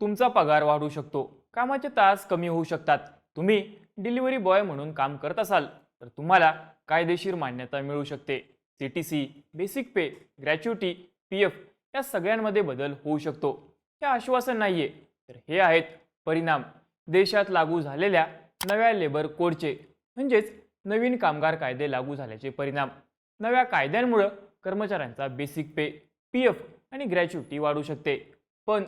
तुमचा पगार वाढू शकतो. कामाचे तास कमी होऊ शकतात. तुम्ही डिलिव्हरी बॉय म्हणून काम करत असाल तर तुम्हाला कायदेशीर मान्यता मिळू शकते. C T C basic pay gratuity P F या सगळ्यांमध्ये बदल होऊ शकतो. हे आश्वासन नाही आहे तर हे आहेत परिणाम. देशात लागू झालेल्या नव्या लेबर कोडचे म्हणजेच नवीन कामगार कायदे लागू झाल्याचे परिणाम. नव्या कायद्यांमुळं कर्मचाऱ्यांचा बेसिक पे पी एफ आणि ग्रॅच्युटी वाढू शकते. पण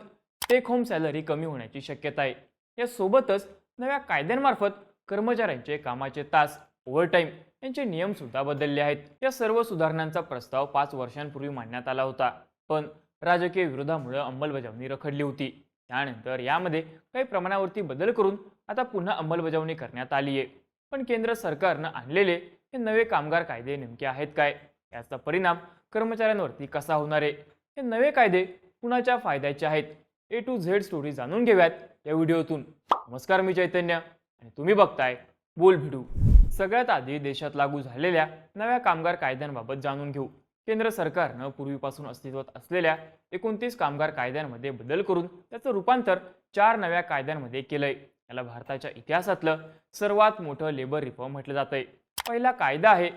टेक होम सॅलरी कमी होण्याची शक्यता आहे. यासोबतच नव्या कायद्यांमार्फत कर्मचाऱ्यांचे कामाचे तास ओव्हरटाईम यांचे नियम सुद्धा बदलले आहेत. या सर्व सुधारणांचा प्रस्ताव पाच वर्षांपूर्वी मांडण्यात आला होता. पण राजकीय विरोधामुळे अंमलबजावणी रखडली होती. त्यानंतर यामध्ये काही प्रमाणावरती बदल करून आता पुन्हा अंमलबजावणी करण्यात आली आहे. पण केंद्र सरकारनं आणलेले हे नवे कामगार कायदे नेमके आहेत काय? याचा परिणाम कर्मचाऱ्यांवरती कसा होणार आहे? हे नवे कायदे कुणाच्या फायद्याचे आहेत? ए टू झेड स्टोरी जाणून घेऊयात या व्हिडिओतून. नमस्कार मी चैतन्य आणि तुम्ही बघताय बोल भिडू. सगळ्यात आधी देशात लागू झालेल्या नव्या कामगार कायद्यांबाबत जाणून घेऊ. केंद्र सरकारनं पूर्वीपासून अस्तित्वात असलेल्या एकोणतीस कामगार कायद्यांमध्ये बदल करून त्याचं रूपांतर चार नव्या कायद्यांमध्ये केलंय. याला भारताच्या इतिहासातलं सर्वात मोठं लेबर रिफॉर्म म्हटलं जातंय. पहिला कायदा आहे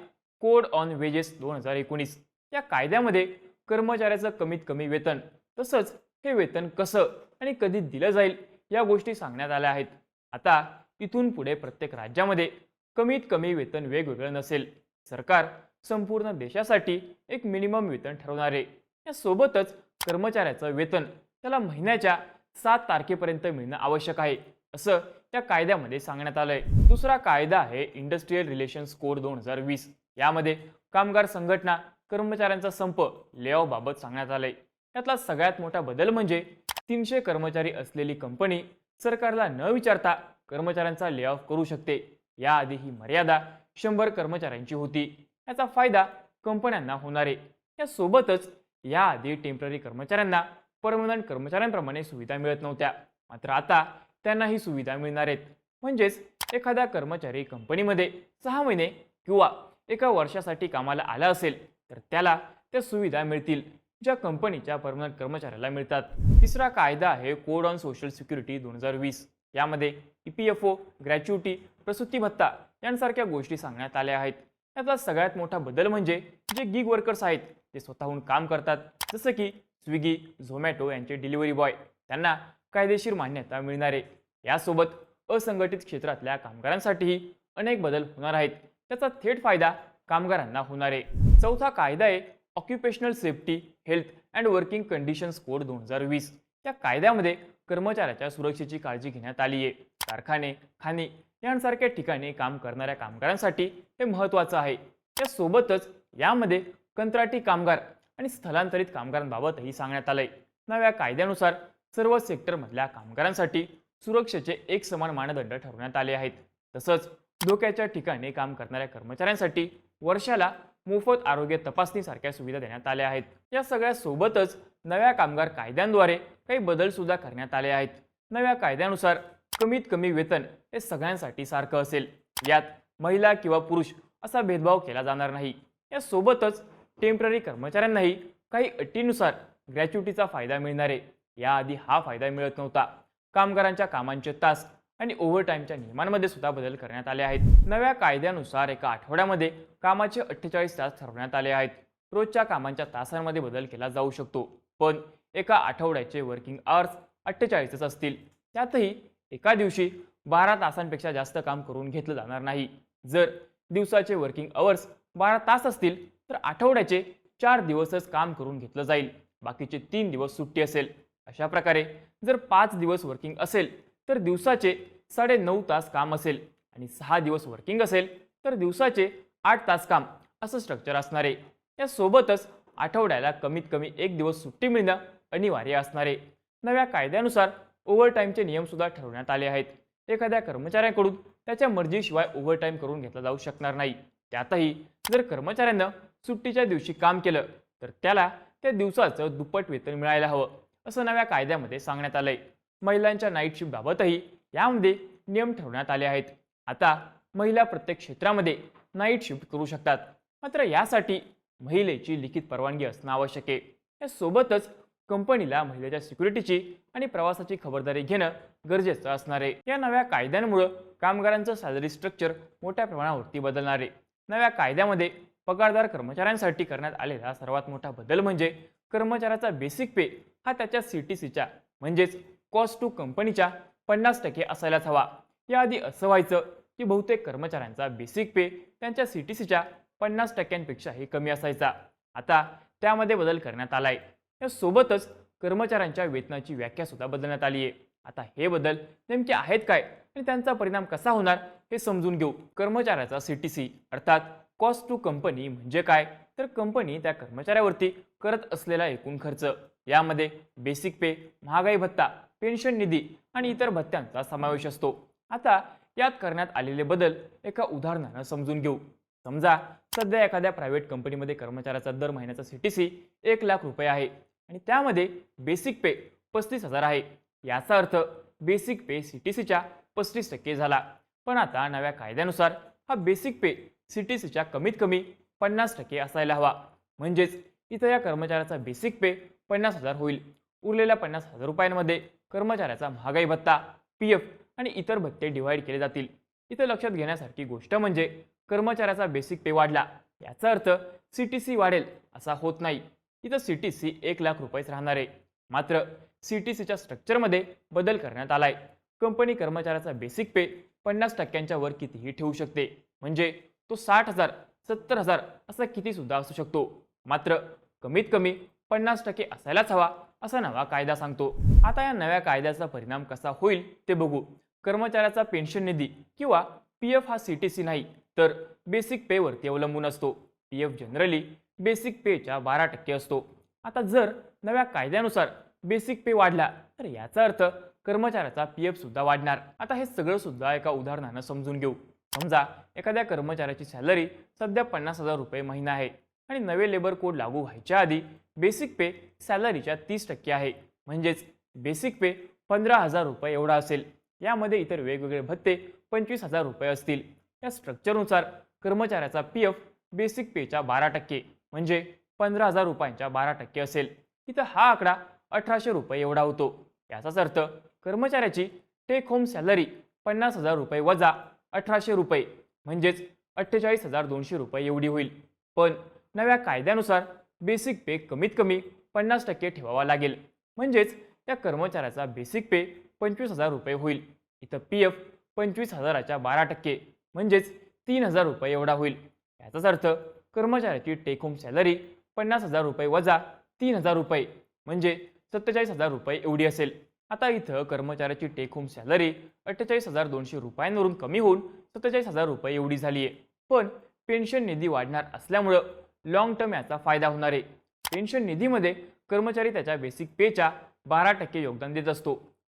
कोड ऑन वेजेस दोन हजार एकोणीस. या कायद्यामध्ये कर्मचाऱ्याचं कमीत कमी वेतन तसंच हे वेतन कसं आणि कधी दिलं जाईल या गोष्टी सांगण्यात आल्या आहेत. आता इथून पुढे प्रत्येक राज्यामध्ये कमीत कमी वेतन वेगवेगळं नसेल. सरकार संपूर्ण देशासाठी एक मिनिमम वेतन ठरवणार. आहे यासोबतच कर्मचाऱ्याचं वेतन त्याला महिन्याच्या सात तारखेपर्यंत मिळणं आवश्यक आहे असं त्या कायद्यामध्ये सांगण्यात आलंय. दुसरा कायदा आहे इंडस्ट्रीयल रिलेशन्स कोड दोन हजार वीस. यामध्ये कामगार संघटना कर्मचाऱ्यांचा संप लेऑफ बाबत सांगण्यात आलंय. यातला सगळ्यात मोठा बदल म्हणजे तीनशे कर्मचारी असलेली कंपनी सरकारला न विचारता कर्मचाऱ्यांचा ले ऑफ करू शकते. याआधी ही मर्यादा शंभर कर्मचाऱ्यांची होती. याचा फायदा कंपन्यांना होणार. आहे यासोबतच याआधी टेंपररी कर्मचाऱ्यांना परमनंट कर्मचाऱ्यांप्रमाणे सुविधा मिळत नव्हत्या. मात्र आता त्यांना ही सुविधा मिळणार आहेत म्हणजेच एखादा कर्मचारी कंपनीमध्ये सहा महिने किंवा एका वर्षासाठी कामाला आला असेल तर त्याला त्या सुविधा मिळतील. ज्या कंपनीच्या परमनंट कर्मचाऱ्याला मिळतात. तिसरा कायदा आहे कोड ऑन सोशल सिक्युरिटी दोन हजार वीस. यामध्ये E P F O gratuity प्रसूती भत्ता यांसारख्या गोष्टी सांगण्यात आल्या आहेत. यातला सगळ्यात मोठा बदल म्हणजे जे गिग वर्कर्स आहेत ते स्वतःहून काम करतात. जसं की स्विगी झोमॅटो यांचे डिलिव्हरी बॉय. त्यांना कायदेशीर मान्यता मिळणार आहे. यासोबत असंघटित क्षेत्रातल्या कामगारांसाठीही अनेक बदल होणार आहेत. त्याचा थेट फायदा कामगारांना होणार आहे. चौथा कायदा आहे occupational safety health and working conditions code दोन हजार वीस या कायद्यामध्ये कर्मचाऱ्याच्या सुरक्षेची काळजी घेण्यात आली आहे. कारखाने खाणी यांसारख्या ठिकाणी काम करणाऱ्या कामगारांसाठी हे महत्त्वाचं आहे. त्यासोबतच यामध्ये कंत्राटी कामगार आणि स्थलांतरित कामगारांबाबतही सांगण्यात आलंय. नव्या कायद्यानुसार सर्व सेक्टरमधल्या कामगारांसाठी सुरक्षेचे एक समान मानदंड ठरवण्यात आले आहेत. तसंच धोक्याच्या ठिकाणी काम करणाऱ्या कर्मचाऱ्यांसाठी वर्षाला मोफत आरोग्य तपासणीसारख्या सुविधा देण्यात आल्या आहेत. या सगळ्या सोबतच नव्या कामगार कायद्यांद्वारे काही बदल सुद्धा करण्यात आले आहेत. नव्या कायद्यानुसार कमीत कमी वेतन हे सगळ्यांसाठी सारखं असेल. यात महिला किंवा पुरुष असा भेदभाव केला जाणार नाही. यासोबतच टेंपररी कर्मचाऱ्यांनाही काही अटीनुसार ग्रॅच्युटीचा फायदा मिळणार आहे. याआधी हा फायदा मिळत नव्हता. कामगारांच्या कामांचे तास आणि ओव्हरटाईमच्या नियमांमध्ये सुद्धा बदल करण्यात आले आहेत. नव्या कायद्यानुसार एका आठवड्यामध्ये कामाचे अठ्ठेचाळीस तास ठरवण्यात आले आहेत. रोजच्या कामांच्या तासांमध्ये बदल केला जाऊ शकतो. पण एका आठवड्याचे वर्किंग आवर्स अठ्ठेचाळीसच असतील. त्यातही एका दिवशी बारा तासांपेक्षा जास्त काम करून घेतलं जाणार नाही. जर दिवसाचे वर्किंग अवर्स बारा तास असतील तर आठवड्याचे चार दिवसच काम करून घेतलं जाईल. बाकीचे तीन दिवस सुट्टी असेल. अशा प्रकारे जर पाच दिवस वर्किंग असेल तर दिवसाचे साडे नऊ तास काम असेल आणि सहा दिवस वर्किंग असेल तर दिवसाचे आठ तास काम असं स्ट्रक्चर असणार. आहे यासोबतच आठवड्याला कमीत कमी एक दिवस सुट्टी मिळणं अनिवार्य असणार. आहे नव्या कायद्यानुसार ओव्हरटाईमचे नियमसुद्धा ठरवण्यात आले आहेत. एखाद्या कर्मचाऱ्याकडून त्याच्या मर्जीशिवाय ओव्हरटाईम करून घेतला जाऊ शकणार नाही. त्यातही जर कर्मचाऱ्यानं सुट्टीच्या दिवशी काम केलं तर त्याला त्या दिवसाचं दुप्पट वेतन मिळायला हवं असं नव्या कायद्यामध्ये सांगण्यात आलंय. महिलांच्या नाईट शिफ्टबाबतही यामध्ये नियम ठेवण्यात आले आहेत. आता महिला प्रत्येक क्षेत्रामध्ये नाईट शिफ्ट करू शकतात. मात्र यासाठी महिलेची लिखित परवानगी असणं आवश्यक आहे. यासोबतच कंपनीला महिलेच्या सिक्युरिटीची आणि प्रवासाची खबरदारी घेणं गरजेचं असणार आहे. या नव्या कायद्यांमुळं कामगारांचं सॅलरी स्ट्रक्चर मोठ्या प्रमाणावरती बदलणार आहे. नव्या कायद्यामध्ये पगारदार कर्मचाऱ्यांसाठी करण्यात आलेला सर्वात मोठा बदल म्हणजे कर्मचाऱ्याचा बेसिक पे हा त्याच्या सी टी सीच्या म्हणजेच कॉस्ट टू कंपनीच्या पन्नास टक्के असायलाच हवा. याआधी असं व्हायचं की बहुतेक कर्मचाऱ्यांचा बेसिक पे त्यांच्या सी टी सीच्या पन्नास टक्क्यांपेक्षाही कमी असायचा. आता त्यामध्ये बदल करण्यात आलाय. या सोबतच कर्मचाऱ्यांच्या वेतनाची व्याख्या सुद्धा बदलण्यात आली आहे आता हे बदल नेमके आहेत काय आणि त्यांचा परिणाम कसा होणार हे समजून घेऊ. कर्मचाऱ्याचा सी टी सी अर्थात कॉस्ट टू कंपनी म्हणजे काय? तर कंपनी त्या कर्मचाऱ्यावरती करत असलेला एकूण खर्च. यामध्ये बेसिक पे महागाई भत्ता पेन्शन निधी आणि इतर भत्त्यांचा समावेश असतो. आता यात करण्यात आलेले बदल एका उदाहरणानं समजून घेऊ. समजा सध्या एखाद्या प्रायव्हेट कंपनीमध्ये कर्मचाऱ्याचा दर महिन्याचा सी टी सी एक लाख रुपये आहे आणि त्यामध्ये बेसिक पे पस्तीस हजार आहे. याचा अर्थ बेसिक पे सी टी सीच्या पस्तीस टक्के झाला. पण आता नव्या कायद्यानुसार हा बेसिक पे सी टी सीच्या कमीत कमी पन्नास टक्के असायला हवा. म्हणजेच इथं या कर्मचाऱ्याचा बेसिक पे पन्नास हजार होईल. उरलेल्या पन्नास हजार रुपयांमध्ये कर्मचाऱ्याचा महागाई भत्ता पी एफ आणि इतर भत्ते डिवाईड केले जातील. इथं लक्षात घेण्यासारखी गोष्ट म्हणजे कर्मचाऱ्याचा बेसिक पे वाढला. याचा अर्थ सी टी सी वाढेल असा होत नाही. इथं सी टी सी एक लाख रुपयेच राहणार आहे. मात्र सी टी सीच्या स्ट्रक्चरमध्ये बदल करण्यात आलाय. कंपनी कर्मचाऱ्याचा बेसिक पे पन्नास टक्क्यांच्या वर कितीही ठेवू शकते. म्हणजे तो साठ हजार सत्तर हजार असा किती सुद्धा असू शकतो. मात्र कमीत कमी पन्नास टक्के असायलाच हवा. असा नवा कायदा सांगतो. आता या नव्या कायद्याचा परिणाम कसा होईल ते बघू. कर्मचाऱ्याचा पेन्शन निधी किंवा पी एफ हा सी टी सी नाही तर बेसिक पेवरती अवलंबून असतो. पी एफ जनरली बेसिक पेच्या बारा टक्के असतो. आता जर नव्या कायद्यानुसार बेसिक पे वाढला तर याचा अर्थ कर्मचाऱ्याचा पी एफ सुद्धा वाढणार. आता हे सगळं सुद्धा एका उदाहरणानं समजून घेऊ. समजा एखाद्या कर्मचाऱ्याची सॅलरी सध्या पन्नास हजार रुपये महिना आहे. आणि नवे लेबर कोड लागू व्हायच्या आधी बेसिक पे सॅलरीच्या तीस टक्के आहे. म्हणजेच बेसिक पे पंधरा हजार रुपये एवढा असेल. यामध्ये इतर वेगवेगळे भत्ते पंचवीस हजार रुपये असतील. या स्ट्रक्चरनुसार कर्मचाऱ्याचा पी एफ बेसिक पेच्या बारा टक्के म्हणजे पंधरा हजार रुपयांच्या बारा टक्के असेल. इथं हा आकडा अठराशे रुपये एवढा होतो. याचाच अर्थ कर्मचाऱ्याची टेक होम सॅलरी पन्नास हजार रुपये वजा अठराशे रुपये म्हणजेच अठ्ठेचाळीस हजार दोनशे रुपये एवढी होईल. पण नव्या कायद्यानुसार बेसिक पे कमीत कमी पन्नास टक्के ठेवावा लागेल. म्हणजेच त्या कर्मचाऱ्याचा बेसिक पे पंचवीस हजार रुपये होईल. इथं पी एफ पंचवीस हजाराच्या बारा टक्के म्हणजेच तीन हजार रुपये एवढा होईल. याचाच अर्थ कर्मचाऱ्याची टेक होम सॅलरी पन्नास हजार रुपये वजा तीन हजार रुपये म्हणजे सत्तेचाळीस हजार रुपये एवढी असेल. आता इथं कर्मचाऱ्याची टेक होम सॅलरी अठ्ठेचाळीस हजार दोनशे रुपयांवरून कमी होऊन सत्तेचाळीस हजार रुपये एवढी झाली आहे पण पेन्शन निधी वाढणार असल्यामुळं लॉंग टर्म याचा फायदा होणार आहे. पेन्शन निधीमध्ये कर्मचारी त्याच्या बेसिक पेच्या बारा टक्के योगदान देत असतो.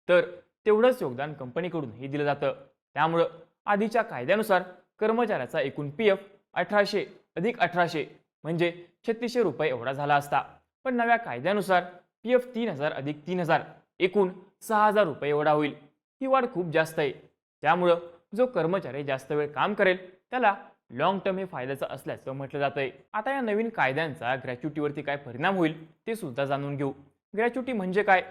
तर तेवढंच योगदान कंपनीकडूनही दिलं जातं. त्यामुळं आधीच्या कायद्यानुसार कर्मचाऱ्याचा एकूण पी एफ अठराशे अधिक अठराशे म्हणजे छत्तीसशे रुपये एवढा झाला असता. पण नव्या कायद्यानुसार पी एफ तीन हजार अधिक तीन हजार एकूण सहा हजार रुपये एवढा होईल. ही वाढ खूप जास्त आहे. त्यामुळं जो कर्मचारी जास्त वेळ काम करेल त्याला लॉंग टर्म हे फायद्याचं असल्याचं म्हटलं जात आहे आता या नवीन कायद्यांचा ग्रॅच्युटीवरती काय परिणाम होईल ते सुद्धा जाणून घेऊ. ग्रॅच्युटी म्हणजे काय?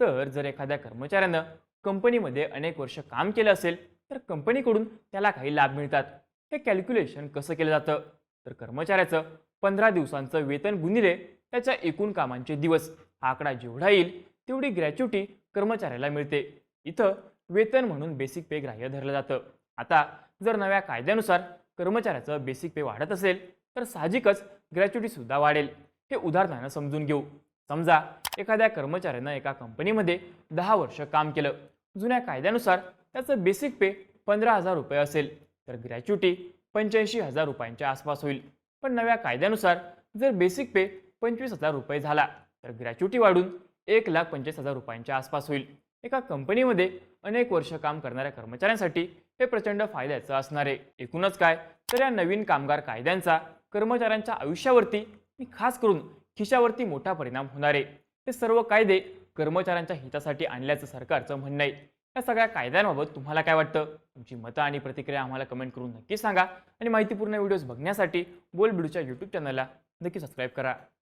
तर जर एखाद्या कर्मचाऱ्यानं कंपनीमध्ये अनेक वर्ष काम केलं असेल तर कंपनीकडून त्याला काही लाभ मिळतात. हे कॅल्क्युलेशन कसं केलं जातं? तर कर्मचाऱ्याचं पंधरा दिवसांचं वेतन गुणिले त्याच्या एकूण कामांचे दिवस. हा आकडा जेवढा येईल तेवढी ग्रॅच्युटी कर्मचाऱ्याला मिळते. इथं वेतन म्हणून बेसिक पे ग्राह्य धरलं जातं. आता जर नव्या कायद्यानुसार कर्मचाऱ्याचं बेसिक पे वाढत असेल तर साहजिकच ग्रॅच्युटी सुद्धा वाढेल. हे उदाहरणानं समजून घेऊ. समजा एखाद्या कर्मचाऱ्यानं एका कंपनीमध्ये दहा वर्ष काम केलं. जुन्या कायद्यानुसार त्याचं बेसिक पे पंधरा हजार रुपये असेल. तर ग्रॅच्युटी पंच्याऐंशी हजार रुपयांच्या आसपास होईल. पण नव्या कायद्यानुसार जर बेसिक पे पंचवीस हजार रुपये झाला तर ग्रॅच्युटी वाढून एक लाख पंचवीस हजार रुपयांच्या आसपास होईल. एका कंपनीमध्ये अनेक वर्ष काम करणाऱ्या कर्मचाऱ्यांसाठी हे प्रचंड फायद्याचं असणार आहे. एकूणच काय? तर या नवीन कामगार कायद्यांचा कर्मचाऱ्यांच्या आयुष्यावरती आणि खास करून खिशावरती मोठा परिणाम होणार आहे. हे सर्व कायदे कर्मचाऱ्यांच्या हितासाठी आणल्याचं सरकारचं म्हणणं आहे. या सगळ्या कायद्यांबाबत तुम्हाला काय वाटतं? तुमची मतं आणि प्रतिक्रिया आम्हाला कमेंट करून नक्की सांगा. आणि माहितीपूर्ण व्हिडिओज बघण्यासाठी बोल बिडूच्या यूट्यूब चॅनलला नक्की सबस्क्राईब करा.